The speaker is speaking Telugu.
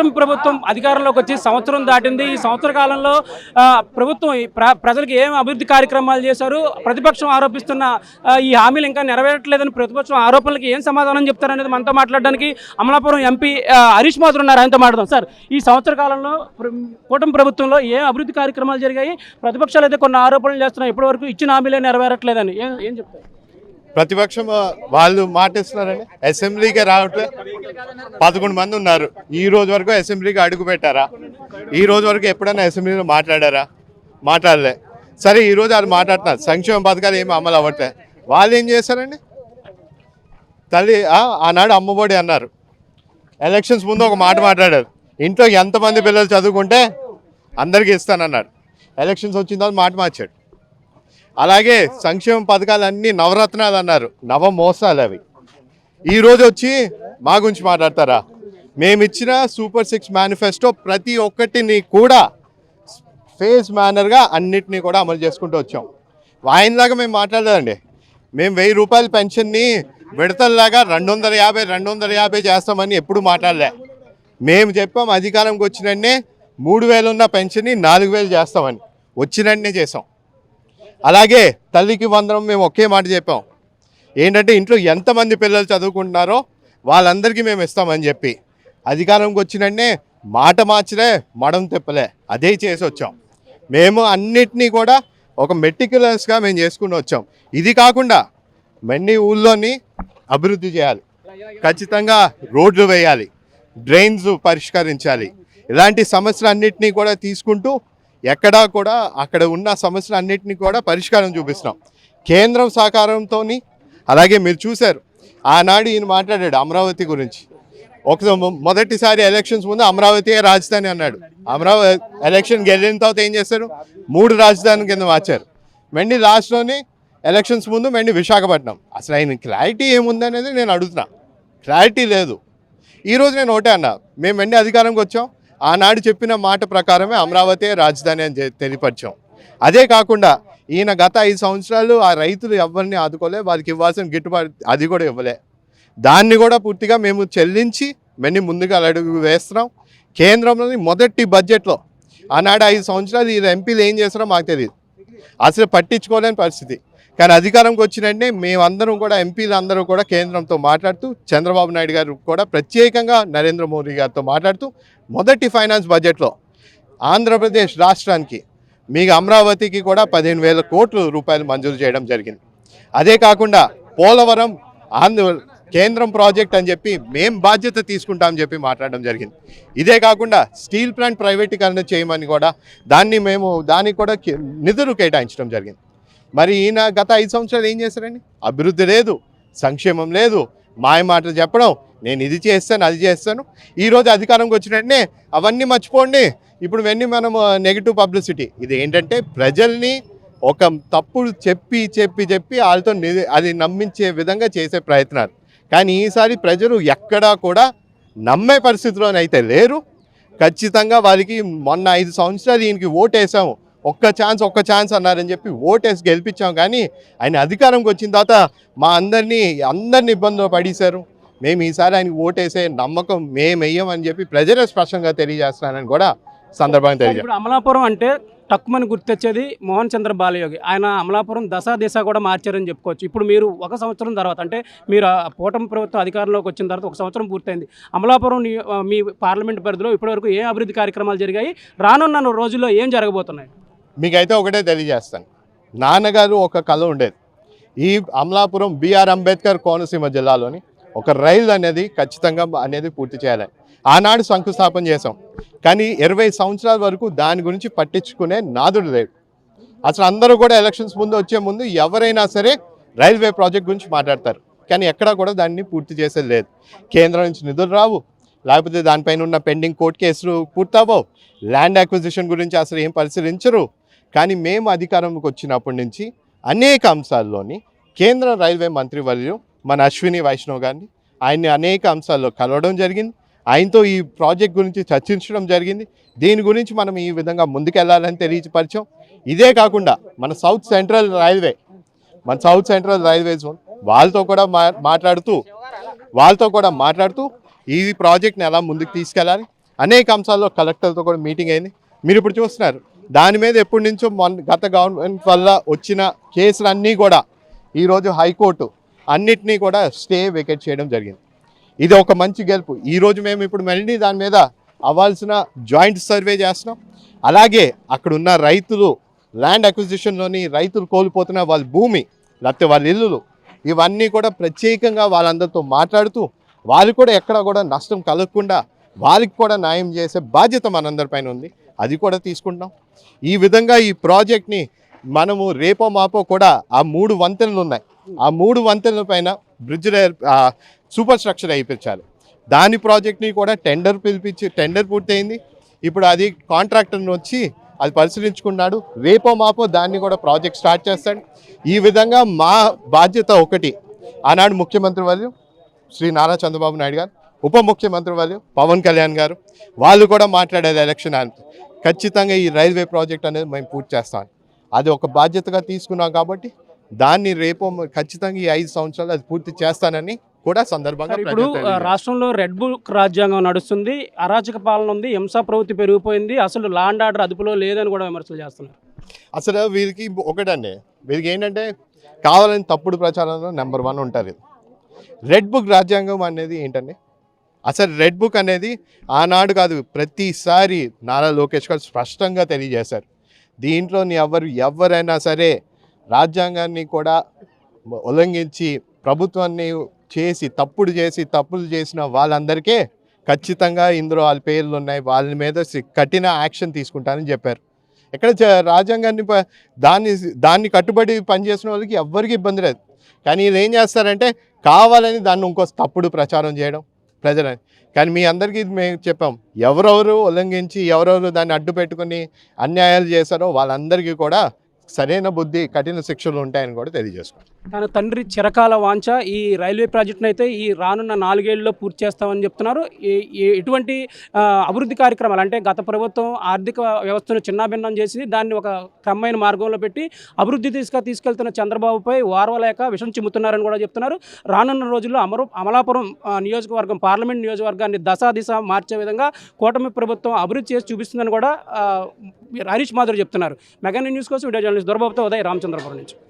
కూటమి ప్రభుత్వం అధికారంలోకి వచ్చి సంవత్సరం దాటింది. ఈ సంవత్సర కాలంలో ప్రభుత్వం ఈ ప్ర- ప్రజలకు ఏం అభివృద్ధి కార్యక్రమాలు చేశారు? ప్రతిపక్షం ఆరోపిస్తున్న ఈ హామీలు ఇంకా నెరవేరట్లేదని ప్రతిపక్షం ఆరోపణలకి ఏం సమాధానం చెప్తారనేది మనతో మాట్లాడడానికి అమలాపురం ఎంపీ హరీష్ మాధురు ఉన్నారు. ఆయనతో మాట్లాడదాం. సార్ ఈ సంవత్సర కాలంలో కూటమి ప్రభుత్వంలో ఏం అభివృద్ధి కార్యక్రమాలు జరిగాయి? ప్రతిపక్షాలు అయితే కొన్ని ఆరోపణలు చేస్తున్నాయి. ఇప్పటివరకు ఇచ్చిన హామీలే నెరవేరట్లేదని. ఏం ఏం చెప్తారు? ప్రతిపక్షం వాళ్ళు మాటిస్తున్నారని అసెంబ్లీకి రావట్లే. పదకొండు మంది ఉన్నారు. ఈ రోజు వరకు అసెంబ్లీకి అడుగు పెట్టారా? ఈ రోజు వరకు ఎప్పుడైనా అసెంబ్లీలో మాట్లాడారా? మాట్లాడలే. సరే ఈరోజు అది వాళ్ళు మాట్లాడుతున్నారు. సంక్షేమ పథకాలు ఏమి అమలు అవ్వట్లే. వాళ్ళు ఏం చేశారండి? తల్లి ఆనాడు అమ్మఒడి అన్నారు. ఎలక్షన్స్ ముందు ఒక మాట మాట్లాడారు. ఇంట్లో ఎంతమంది పిల్లలు చదువుకుంటే అందరికీ ఇస్తానన్నాడు. ఎలక్షన్స్ వచ్చిన తర్వాత మాట మార్చాడు. అలాగే సంక్షేమ పథకాలన్నీ నవరత్నాలు అన్నారు. నవ మోసాలు అవి ఈరోజు వచ్చి మా గురించి మాట్లాడతారా? మేమిచ్చిన సూపర్ సిక్స్ మేనిఫెస్టో ప్రతి ఒక్కటిని కూడా ఫేస్ మేనర్గా అన్నిటినీ కూడా అమలు చేసుకుంటూ వచ్చాం. ఆయనలాగా మేము మాట్లాడలేదండి. మేము వెయ్యి రూపాయల పెన్షన్ని విడతల్లాగా రెండు వందల యాభై రెండు వందల యాభై చేస్తామని ఎప్పుడు మాట్లాడలే. మేము చెప్పాం అధికారంకి వచ్చినన్నే మూడు వేలు ఉన్న పెన్షన్ని నాలుగు వేలు చేస్తామని. వచ్చినన్నే చేసాం. అలాగే తల్లికి వందనం మేము ఒకే మాట చెప్పాం. ఏంటంటే ఇంట్లో ఎంతమంది పిల్లలు చదువుకుంటున్నారో వాళ్ళందరికీ మేము ఇస్తామని చెప్పి. అధికారంకి వచ్చినంటే మాట మార్చలే మడం తిప్పలే. అదే చేసి వచ్చాం. మేము అన్నిటినీ కూడా ఒక మెటిక్యులర్స్గా మేము చేసుకుని వచ్చాం. ఇది కాకుండా మన్ని ఊళ్ళోని అభివృద్ధి చేయాలి. ఖచ్చితంగా రోడ్లు వేయాలి. డ్రైన్స్ పరిష్కరించాలి. ఇలాంటి సమస్యలన్నింటినీ కూడా తీసుకుంటూ ఎక్కడా కూడా అక్కడ ఉన్న సమస్యలు అన్నింటినీ కూడా పరిష్కారం చూపిస్తున్నాం. కేంద్రం సహకారంతో అలాగే మీరు చూశారు ఆనాడు ఈయన మాట్లాడాడు అమరావతి గురించి. ఒక మొదటిసారి ఎలక్షన్స్ ముందు అమరావతి రాజధాని అన్నాడు. అమరావతి ఎలక్షన్ గెలిన తర్వాత ఏం చేశారు? మూడు రాజధాని కింద మార్చారు. వెండి లాస్ట్లోని ఎలక్షన్స్ ముందు మెండి విశాఖపట్నం. అసలు ఆయన క్లారిటీ ఏముందనేది నేను అడుగుతున్నా. క్లారిటీ లేదు. ఈరోజు నేను ఒకటే అన్నా మేము వెండి అధికారంకి వచ్చాం ఆనాడు చెప్పిన మాట ప్రకారమే అమరావతి రాజధాని అని తెలియపరిచాం. అదే కాకుండా ఈయన గత ఐదు సంవత్సరాలు ఆ రైతులు ఎవరిని ఆదుకోలే వారికి ఇవ్వాల్సిన గిట్టుబాటు అది కూడా ఇవ్వలే. దాన్ని కూడా పూర్తిగా మేము చెల్లించి మెన్ని ముందుగా అడుగు వేస్తున్నాం. కేంద్రంలోని మొదటి బడ్జెట్లో ఆనాడు ఐదు సంవత్సరాలు ఈ ఎంపీలు ఏం చేస్తారో మాకు తెలియదు అసలు పట్టించుకోలేని పరిస్థితి. కానీ అధికారంకి వచ్చినట్టే మేమందరం కూడా ఎంపీలు అందరూ కూడా కేంద్రంతో మాట్లాడుతూ చంద్రబాబు నాయుడు గారు కూడా ప్రత్యేకంగా నరేంద్ర మోడీ గారితో మాట్లాడుతూ మొదటి ఫైనాన్స్ బడ్జెట్లో ఆంధ్రప్రదేశ్ రాష్ట్రానికి మీకు అమరావతికి కూడా పదిహేను వేల కోట్ల రూపాయలు మంజూరు చేయడం జరిగింది. అదే కాకుండా పోలవరం ఆంధ్ర కేంద్రం ప్రాజెక్ట్ అని చెప్పి మేం బాధ్యత తీసుకుంటామని చెప్పి మాట్లాడడం జరిగింది. ఇదే కాకుండా స్టీల్ ప్లాంట్ ప్రైవేటీకరణ చేయమని కూడా దాన్ని మేము దానికి కూడా నిధులు కేటాయించడం జరిగింది. మరి ఈయన గత ఐదు సంవత్సరాలు ఏం చేశారండి? అభివృద్ధి లేదు సంక్షేమం లేదు మాయ మాటలు చెప్పడం నేను ఇది చేస్తాను అది చేస్తాను. ఈరోజు అధికారంకి వచ్చినట్టే అవన్నీ మర్చిపోండి. ఇప్పుడు ఇవన్నీ మనం నెగిటివ్ పబ్లిసిటీ ఇది ఏంటంటే ప్రజల్ని ఒక తప్పుడు చెప్పి చెప్పి చెప్పి వాళ్ళతో ని- అది నమ్మించే విధంగా చేసే ప్రయత్నాలు. కానీ ఈసారి ప్రజలు ఎక్కడా కూడా నమ్మే పరిస్థితిలోనైతే లేరు. ఖచ్చితంగా వారికి మొన్న ఐదు సంవత్సరాలు ఈయనకి ఓటేసాము. ఒక్క ఛాన్స్ ఒక్క ఛాన్స్ అన్నారని చెప్పి ఓటేసి గెలిపించాం. కానీ ఆయన అధికారంకి వచ్చిన తర్వాత మా అందరినీ అందరిని ఇబ్బందులు పడేశారు. మేము ఈసారి ఆయనకి ఓటేసే నమ్మకం మేము వెయ్యమని చెప్పి ప్రజలే స్పష్టంగా తెలియజేస్తున్నానని కూడా సందర్భంగా తెలియజేస్తాం అమలాపురం అంటే టక్కుమని గుర్తొచ్చేది మోహన్ చంద్ర బాలయోగి. ఆయన అమలాపురం దశ దిశ కూడా మార్చారని చెప్పుకోవచ్చు. ఇప్పుడు మీరు ఒక సంవత్సరం తర్వాత అంటే మీరు ఆ కూటమి ప్రభుత్వం అధికారంలోకి వచ్చిన తర్వాత ఒక సంవత్సరం పూర్తయింది. అమలాపురం మీ పార్లమెంట్ పరిధిలో ఇప్పటివరకు ఏ అభివృద్ధి కార్యక్రమాలు జరిగాయి? రానున్న రోజుల్లో ఏం జరగబోతున్నాయి? మీకైతే ఒకటే తెలియజేస్తాను. నాన్నగారు ఒక కళ ఉండేది. ఈ అమలాపురం బీఆర్ అంబేద్కర్ కోనసీమ జిల్లాలోని ఒక రైలు అనేది ఖచ్చితంగా అనేది పూర్తి చేయాలని ఆనాడు శంకుస్థాపన చేసాం కానీ ఇరవై సంవత్సరాల వరకు దాని గురించి పట్టించుకునే నాదుడు లేడు. అసలు అందరూ కూడా ఎలక్షన్స్ ముందు వచ్చే ముందు ఎవరైనా సరే రైల్వే ప్రాజెక్ట్ గురించి మాట్లాడతారు. కానీ ఎక్కడా కూడా దాన్ని పూర్తి చేసేది లేదు. కేంద్రం నుంచి నిధులు రావు. లేకపోతే దానిపైన ఉన్న పెండింగ్ కోర్టు కేసులు పూర్తవవు ల్యాండ్ అక్విజిషన్ గురించి అసలు ఏం పరిశీలించరు. కానీ మేము అధికారంలోకి వచ్చినప్పటి నుంచి అనేక అంశాల్లోని కేంద్ర రైల్వే మంత్రివర్యులు మన అశ్విని వైష్ణవ్ గారిని ఆయన్ని అనేక అంశాల్లో కలవడం జరిగింది. ఆయనతో ఈ ప్రాజెక్ట్ గురించి చర్చించడం జరిగింది. దీని గురించి మనం ఈ విధంగా ముందుకెళ్ళాలని తెలియపరిచాం. ఇదే కాకుండా మన సౌత్ సెంట్రల్ రైల్వే మన సౌత్ సెంట్రల్ రైల్వే జోన్ వాళ్ళతో కూడా మా మాట్లాడుతూ వాళ్ళతో కూడా మాట్లాడుతూ ఈ ప్రాజెక్ట్ని ఎలా ముందుకు తీసుకెళ్ళాలి. అనేక అంశాల్లో కలెక్టర్తో కూడా మీటింగ్ అయింది. మీరు ఇప్పుడు చూస్తున్నారు దాని మీద ఎప్పటి నుంచో మొన్న గత గవర్నమెంట్ వల్ల వచ్చిన కేసులన్నీ కూడా ఈరోజు హైకోర్టు అన్నిటినీ కూడా స్టే వెకేట్ చేయడం జరిగింది. ఇది ఒక మంచి గెలుపు. ఈరోజు మేము ఇప్పుడు మళ్ళీ దాని మీద అవ్వాల్సిన జాయింట్ సర్వే చేస్తున్నాం. అలాగే అక్కడ ఉన్న రైతులు ల్యాండ్ అక్విజిషన్లోని రైతులు కోల్పోతున్న వాళ్ళ భూమి లేకపోతే వాళ్ళ ఇల్లులు ఇవన్నీ కూడా ప్రత్యేకంగా వాళ్ళందరితో మాట్లాడుతూ వాళ్ళు కూడా ఎక్కడ కూడా నష్టం కలగకుండా వాళ్ళకి కూడా న్యాయం చేసే బాధ్యత మనందరిపైన ఉంది. అది కూడా తీసుకుంటాం ఈ విధంగా ఈ ప్రాజెక్ట్ని మనము రేపో మాపో కూడా ఆ మూడు వంతెనలు ఉన్నాయి. ఆ మూడు వంతెనల పైన బ్రిడ్జ్ సూపర్ స్ట్రక్చర్ అయిపించాలి. దాని ప్రాజెక్ట్ని కూడా టెండర్ పిలిపించి టెండర్ పూర్తయింది. ఇప్పుడు అది కాంట్రాక్టర్ని వచ్చి అది పరిశీలించుకున్నాడు. రేపో మాపో దాన్ని కూడా ప్రాజెక్ట్ స్టార్ట్ చేస్తాడు. ఈ విధంగా మా బాధ్యత ఒకటి. ఆనాడు ముఖ్యమంత్రి వాళ్ళు శ్రీ నారా చంద్రబాబు నాయుడు గారు ఉప ముఖ్యమంత్రి వాళ్ళు పవన్ కళ్యాణ్ గారు వాళ్ళు కూడా మాట్లాడేది ఎలక్షన్ అని ఖచ్చితంగా ఈ రైల్వే ప్రాజెక్ట్ అనేది మేము పూర్తి చేస్తాం. అది ఒక బాధ్యతగా తీసుకున్నాం కాబట్టి దాన్ని రేపు ఖచ్చితంగా ఈ ఐదు సంవత్సరాలు అది పూర్తి చేస్తానని కూడా సందర్భంగా ఇప్పుడు. రాష్ట్రంలో రెడ్ బుక్ రాజ్యాంగం నడుస్తుంది అరాచక పాలన ఉంది హింసా ప్రవృత్తి పెరిగిపోయింది అసలు లాండ్ ఆర్డర్ అదుపులో లేదని కూడా విమర్శలు చేస్తున్నారు. అసలు వీరికి ఒకటండి వీరికి ఏంటంటే కావాలని తప్పుడు ప్రచారంలో నెంబర్ వన్ ఉంటారు రెడ్ బుక్ రాజ్యాంగం అనేది ఏంటండి? అసలు రెడ్ బుక్ అనేది ఆనాడు కాదు ప్రతిసారి నారా లోకేష్ గారు స్పష్టంగా తెలియజేశారు. దీంట్లోని ఎవరు ఎవరైనా సరే రాజ్యాంగాన్ని కూడా ఉల్లంఘించి ప్రభుత్వాన్ని చేసి తప్పుడు చేసి తప్పులు చేసిన వాళ్ళందరికీ ఖచ్చితంగా ఇందులో వాళ్ళ పేర్లు ఉన్నాయి. వాళ్ళ మీద కఠిన యాక్షన్ తీసుకుంటానని చెప్పారు. ఇక్కడ చ- రాజ్యాంగాన్ని దాన్ని దాన్ని కట్టుబడి పనిచేసిన వాళ్ళకి ఎవ్వరికి ఇబ్బంది లేదు. కానీ వీళ్ళు ఏం చేస్తారంటే కావాలని దాన్ని ఇంకో తప్పుడు ప్రచారం చేయడం ప్రజలని. కానీ మీ అందరికీ మేము చెప్పాం ఎవరెవరు ఉల్లంఘించి ఎవరెవరు దాన్ని అడ్డు పెట్టుకుని అన్యాయాలు చేశారో వాళ్ళందరికీ కూడా సరైన బుద్ధి కఠిన శిక్షలు ఉంటాయని కూడా తెలియజేసుకోండి. తన తండ్రి చిరకాల వాంఛ ఈ రైల్వే ప్రాజెక్టును అయితే ఈ రానున్న నాలుగేళ్ళలో పూర్తి చేస్తామని చెప్తున్నారు. ఈ- ఎటువంటి అభివృద్ధి కార్యక్రమాలు అంటే గత ప్రభుత్వం ఆర్థిక వ్యవస్థను చిన్నాభిన్నం చేసి దాన్ని ఒక క్రమమైన మార్గంలో పెట్టి అభివృద్ధి దిశగా తీసుకెళ్తున్న చంద్రబాబుపై వారవలేక విషం చిమ్ముతున్నారని కూడా చెప్తున్నారు. రానున్న రోజుల్లో అమరు అమలాపురం నియోజకవర్గం పార్లమెంట్ నియోజకవర్గాన్ని దశా దిశ మార్చే విధంగా కూటమి ప్రభుత్వం అభివృద్ధి చేసి చూపిస్తుందని కూడా హరీష్ మాధురి చెప్తున్నారు. మెగా న్యూస్ కోసం వీడియో జర్నలిస్ట్ దుర్బాబుతో ఉదయ్ రామచంద్రపురం నుంచి.